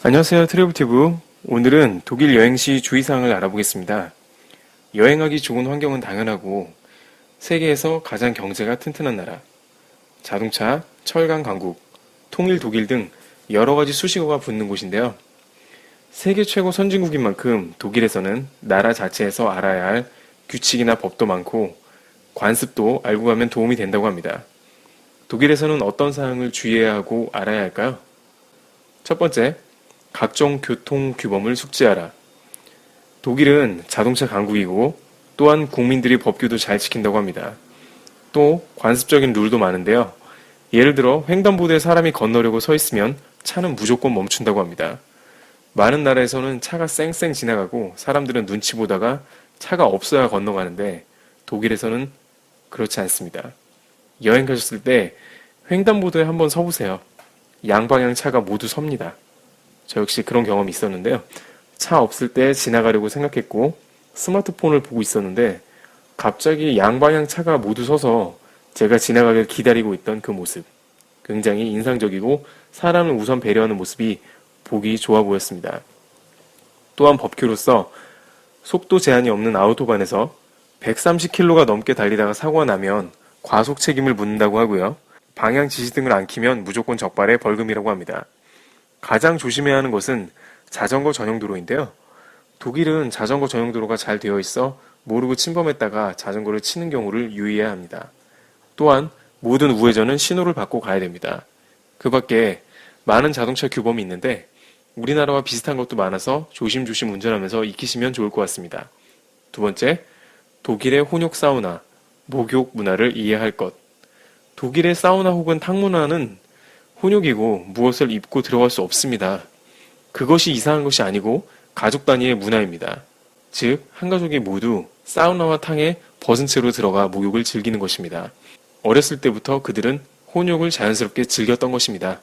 안녕하세요 트래블티브 오늘은 독일 여행 시 주의사항을 알아보겠습니다. 여행하기 좋은 환경은 당연하고 세계에서 가장 경제가 튼튼한 나라 자동차, 철강 강국, 통일 독일 등 여러 가지 수식어가 붙는 곳인데요. 세계 최고 선진국인 만큼 독일에서는 나라 자체에서 알아야 할 규칙이나 법도 많고 관습도 알고 가면 도움이 된다고 합니다. 독일에서는 어떤 사항을 주의해야 하고 알아야 할까요? 첫 번째, 각종 교통 규범을 숙지하라. 독일은 자동차 강국이고 또한 국민들이 법규도 잘 지킨다고 합니다. 또 관습적인 룰도 많은데요. 예를 들어 횡단보도에 사람이 건너려고 서 있으면 차는 무조건 멈춘다고 합니다. 많은 나라에서는 차가 쌩쌩 지나가고 사람들은 눈치 보다가 차가 없어야 건너가는데 독일에서는 그렇지 않습니다. 여행 가셨을 때 횡단보도에 한번 서보세요. 양방향 차가 모두 섭니다. 저 역시 그런 경험이 있었는데요. 차 없을 때 지나가려고 생각했고 스마트폰을 보고 있었는데 갑자기 양방향 차가 모두 서서 제가 지나가길 기다리고 있던 그 모습. 굉장히 인상적이고 사람을 우선 배려하는 모습이 보기 좋아 보였습니다. 또한 법규로서 속도 제한이 없는 아우토반에서 130km가 넘게 달리다가 사고가 나면 과속 책임을 묻는다고 하고요. 방향 지시등을 안 키면 무조건 적발에 벌금이라고 합니다. 가장 조심해야 하는 것은 자전거 전용 도로인데요. 독일은 자전거 전용 도로가 잘 되어 있어 모르고 침범했다가 자전거를 치는 경우를 유의해야 합니다. 또한 모든 우회전은 신호를 받고 가야 됩니다. 그 밖에 많은 자동차 규범이 있는데 우리나라와 비슷한 것도 많아서 조심조심 운전하면서 익히시면 좋을 것 같습니다. 두 번째, 독일의 혼욕 사우나, 목욕 문화를 이해할 것. 독일의 사우나 혹은 탕 문화는 혼욕이고 무엇을 입고 들어갈 수 없습니다. 그것이 이상한 것이 아니고 가족 단위의 문화입니다. 즉, 한 가족이 모두 사우나와 탕에 벗은 채로 들어가 목욕을 즐기는 것입니다. 어렸을 때부터 그들은 혼욕을 자연스럽게 즐겼던 것입니다.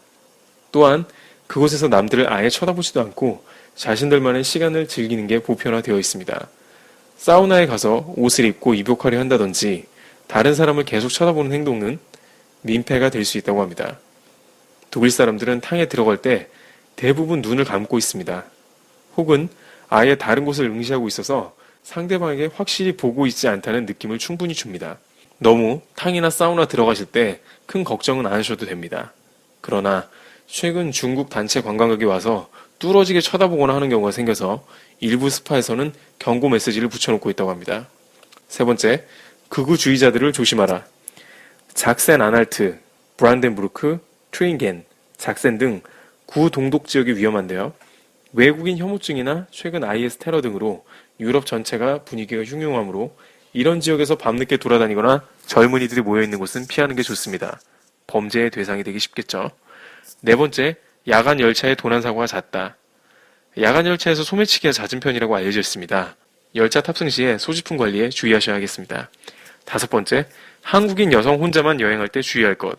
또한 그곳에서 남들을 아예 쳐다보지도 않고 자신들만의 시간을 즐기는 게 보편화되어 있습니다. 사우나에 가서 옷을 입고 입욕하려 한다든지 다른 사람을 계속 쳐다보는 행동은 민폐가 될 수 있다고 합니다. 독일 사람들은 탕에 들어갈 때 대부분 눈을 감고 있습니다. 혹은 아예 다른 곳을 응시하고 있어서 상대방에게 확실히 보고 있지 않다는 느낌을 충분히 줍니다. 너무 탕이나 사우나 들어가실 때 큰 걱정은 안 하셔도 됩니다. 그러나 최근 중국 단체 관광객이 와서 뚫어지게 쳐다보거나 하는 경우가 생겨서 일부 스파에서는 경고 메시지를 붙여놓고 있다고 합니다. 세 번째, 극우주의자들을 조심하라. 작센 아날트, 브란덴부르크, 트윈겐, 작센 등 구동독 지역이 위험한데요. 외국인 혐오증이나 최근 IS 테러 등으로 유럽 전체가 분위기가 흉흉하므로 이런 지역에서 밤늦게 돌아다니거나 젊은이들이 모여있는 곳은 피하는 게 좋습니다. 범죄의 대상이 되기 쉽겠죠. 네 번째, 야간 열차의 도난 사고가 잦다. 야간 열차에서 소매치기가 잦은 편이라고 알려져 있습니다. 열차 탑승 시에 소지품 관리에 주의하셔야겠습니다. 다섯 번째, 한국인 여성 혼자만 여행할 때 주의할 것.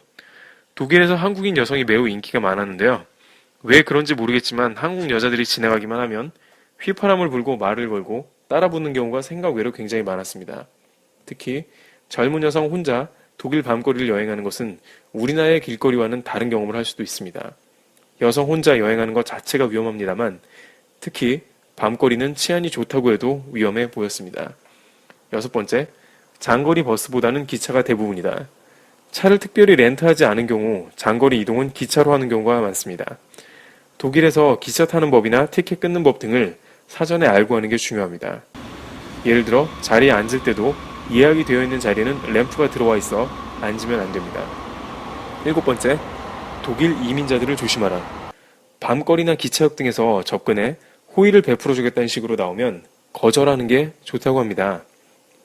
독일에서 한국인 여성이 매우 인기가 많았는데요. 왜 그런지 모르겠지만 한국 여자들이 지나가기만 하면 휘파람을 불고 말을 걸고 따라붙는 경우가 생각 외로 굉장히 많았습니다. 특히 젊은 여성 혼자 독일 밤거리를 여행하는 것은 우리나라의 길거리와는 다른 경험을 할 수도 있습니다. 여성 혼자 여행하는 것 자체가 위험합니다만 특히 밤거리는 치안이 좋다고 해도 위험해 보였습니다. 여섯 번째, 장거리 버스보다는 기차가 대부분이다. 차를 특별히 렌트하지 않은 경우 장거리 이동은 기차로 하는 경우가 많습니다. 독일에서 기차 타는 법이나 티켓 끊는 법 등을 사전에 알고 하는 게 중요합니다. 예를 들어 자리에 앉을 때도 예약이 되어 있는 자리에는 램프가 들어와 있어 앉으면 안 됩니다. 일곱 번째, 독일 이민자들을 조심하라. 밤거리나 기차역 등에서 접근해 호의를 베풀어 주겠다는 식으로 나오면 거절하는 게 좋다고 합니다.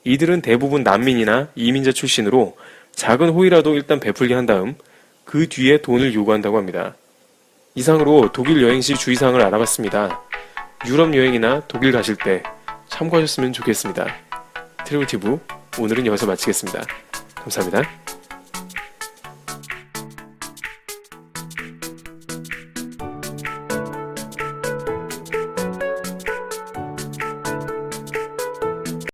이들은 대부분 난민이나 이민자 출신으로 작은 호의라도 일단 베풀게 한 다음 그 뒤에 돈을 요구한다고 합니다. 이상으로 독일 여행 시 주의사항을 알아봤습니다. 유럽 여행이나 독일 가실 때 참고하셨으면 좋겠습니다. 트래블티브 오늘은 여기서 마치겠습니다. 감사합니다.